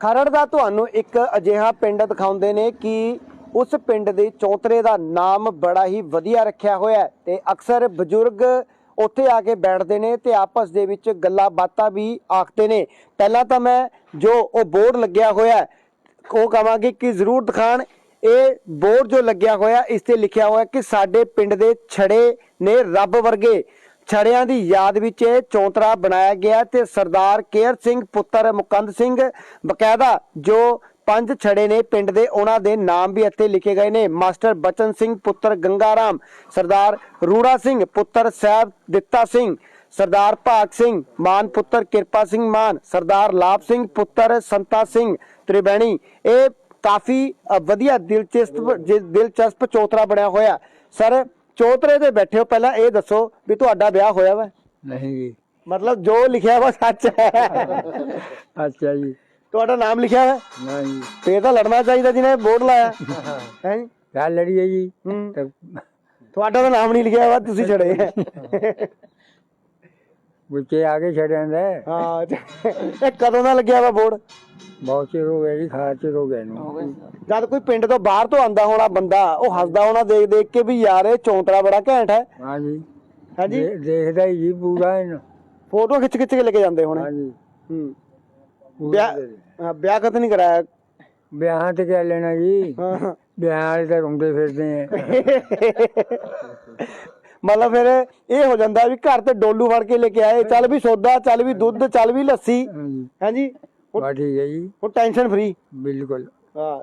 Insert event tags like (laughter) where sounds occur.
ਖਰੜ ਦਾ ਤੁਹਾਨੂੰ ਇੱਕ ਅਜਿਹਾ ਪਿੰਡ ਦਿਖਾਉਂਦੇ ਨੇ ਕਿ ਉਸ ਪਿੰਡ ਦੇ ਚੌਤਰੇ ਦਾ ਨਾਮ ਬੜਾ ਹੀ ਵਧੀਆ ਰੱਖਿਆ ਹੋਇਆ ਹੈ ਤੇ ਅਕਸਰ ਬਜ਼ੁਰਗ ਉੱਥੇ ਆ ਕੇ ਬੈਠਦੇ ਨੇ ਤੇ ਆਪਸ ਦੇ ਵਿੱਚ ਗੱਲਾਂ ਬਾਤਾਂ ਵੀ ਆਖਦੇ ਨੇ। ਪਹਿਲਾਂ ਤਾਂ ਮੈਂ ਜੋ ਉਹ ਬੋਰਡ ਲੱਗਿਆ ਹੋਇਆ ਉਹ ਕਹਾਂਗੇ ਕਿ ਜ਼ਰੂਰ ਦਿਖਾਣ। ਇਹ ਬੋਰਡ ਜੋ ਲੱਗਿਆ ਹੋਇਆ, ਇਸ ਤੇ ਲਿਖਿਆ ਹੋਇਆ ਕਿ ਸਾਡੇ ਪਿੰਡ ਦੇ ਛੜੇ ਨੇ ਰੱਬ ਵਰਗੇ। ਛੜਿਆਂ ਦੀ ਯਾਦ ਵਿੱਚ ਇਹ ਚੌਂਤਰਾ ਬਣਾਇਆ ਗਿਆ ਤੇ ਸਰਦਾਰ ਕੇਰ ਸਿੰਘ ਪੁੱਤਰ ਮੁਕੰਦ ਸਿੰਘ ਬਕਾਇਦਾ, ਜੋ ਪੰਜ ਛੜੇ ਨੇ ਪਿੰਡ ਦੇ, ਉਹਨਾਂ ਦੇ ਨਾਮ ਵੀ ਇੱਥੇ ਲਿਖੇ ਗਏ ਨੇ। ਮਾਸਟਰ ਬਚਨ ਸਿੰਘ ਪੁੱਤਰ ਗੰਗਾਰਾਮ, ਸਰਦਾਰ ਰੂੜਾ ਸਿੰਘ ਪੁੱਤਰ ਸਾਹਿਬ ਦਿੱਤਾ ਸਿੰਘ, ਸਰਦਾਰ ਭਾਗ ਸਿੰਘ ਮਾਨ ਪੁੱਤਰ ਕਿਰਪਾ ਸਿੰਘ ਮਾਨ, ਸਰਦਾਰ ਲਾਭ ਸਿੰਘ ਪੁੱਤਰ ਸੰਤਾ ਸਿੰਘ ਤ੍ਰਿਬੈਣੀ ਇਹ ਕਾਫੀ ਵਧੀਆ ਦਿਲਚਸਪ ਦਿਲਚਸਪ ਚੌਤਰਾ ਬਣਿਆ ਹੋਇਆ। ਸਰ ਚੌਤਰੇ ਤੇ ਬੈਠੇ ਹੋ ਪਹਿਲਾਂ ਇਹ ਦੱਸੋ ਵੀ ਤੁਹਾਡਾ ਵਿਆਹ ਹੋਇਆ ਵਾ? ਨਹੀਂ ਜੀ। ਮਤਲਬ ਜੋ ਲਿਖਿਆ ਵਾ ਸੱਚ ਹੈ। ਅੱਛਾ ਜੀ। ਤੁਹਾਡਾ ਨਾਮ ਲਿਖਿਆ ਹੈ ਨਹੀਂ ਫੇਰ ਤਾਂ ਲੜਨਾ ਚਾਹੀਦਾ ਜਿਹਨੇ ਬੋਰਡ ਲਾਇਆ। ਹੈ ਜੀ? ਗੱਲ ਲੜੀ ਹੈ ਜੀ। ਤੇ ਤੁਹਾਡਾ ਤਾਂ ਨਾਮ ਨਹੀਂ ਲਿਖਿਆ ਵਾ ਤੁਸੀਂ ਛੜੇ ਵਿੱਚੇ ਆ ਕੇ ਛੜਿਆਂ ਦਾ ਹਾਂ। ਇਹ ਕਦੋਂ ਦਾ ਲੱਗਿਆ ਵਾ ਬੋਰਡ? ਬਹੁਤ ਚਿਰ ਹੋ ਗਿਆ ਜੀ ਖਾਸ ਚਿਰ ਹੋ ਗਿਆ ਨੂੰ ਜਦ ਕੋਈ ਪਿੰਡ ਤੋਂ ਬਾਹਰ ਤੋਂ ਆਂਦਾ ਹੋਣਾ ਬੰਦਾ ਉਹ ਹੱਸਦਾ ਹੋਣਾ ਦੇਖ ਦੇਖ ਕੇ ਵੀ ਯਾਰ ਇਹ ਚੌਂਤਰਾ ਬੜਾ ਘੈਂਟ ਹੈ। ਹਾਂ ਜੀ ਹਾਂਜੀ? ਦੇ- ਦੇਖਦਾ ਹੀ ਜੀ ਪੂਰਾ ਇਹਨੂੰ। ਫੋਟੋ ਖਿੱਚ ਖਿੱਚ ਕੇ ਲੈ ਕੇ ਜਾਂਦੇ ਹੋਣੇ। ਹਾਂ ਜੀ ਹੂੰ। ਪੂਰਾ ਵਿਆਹ ਹਾਂ, ਵਿਆਹ ਕਦ ਨਹੀਂ ਕਰਾਇਆ? ਵਿਆਹਾਂ ਤੇ ਕਿਆ ਲੈਣਾ ਜੀ। ਹਾਂ। ਵਿਆਹ ਵਾਲੇ ਤਾਂ ਰੁੰਦੇ ਫਿਰਦੇ ਆ। (laughs) ਮਤਲਬ ਫਿਰ ਇਹ ਹੋ ਜਾਂਦਾ ਵੀ ਘਰ ਤੇ ਡੋਲੂ ਫੜ ਕੇ ਲੈ ਕੇ ਆਏ ਚੱਲ ਵੀ ਸੌਦਾ ਚੱਲ ਵੀ ਦੁੱਧ ਚੱਲ ਵੀ ਲੱਸੀ। ਹਾਂਜੀ। ਬਾ ਠੀਕ ਹੈ ਜੀ। ਹੁਣ ਟੈਨਸ਼ਨ ਫਰੀ ਬਿਲਕੁਲ। ਹਾਂ।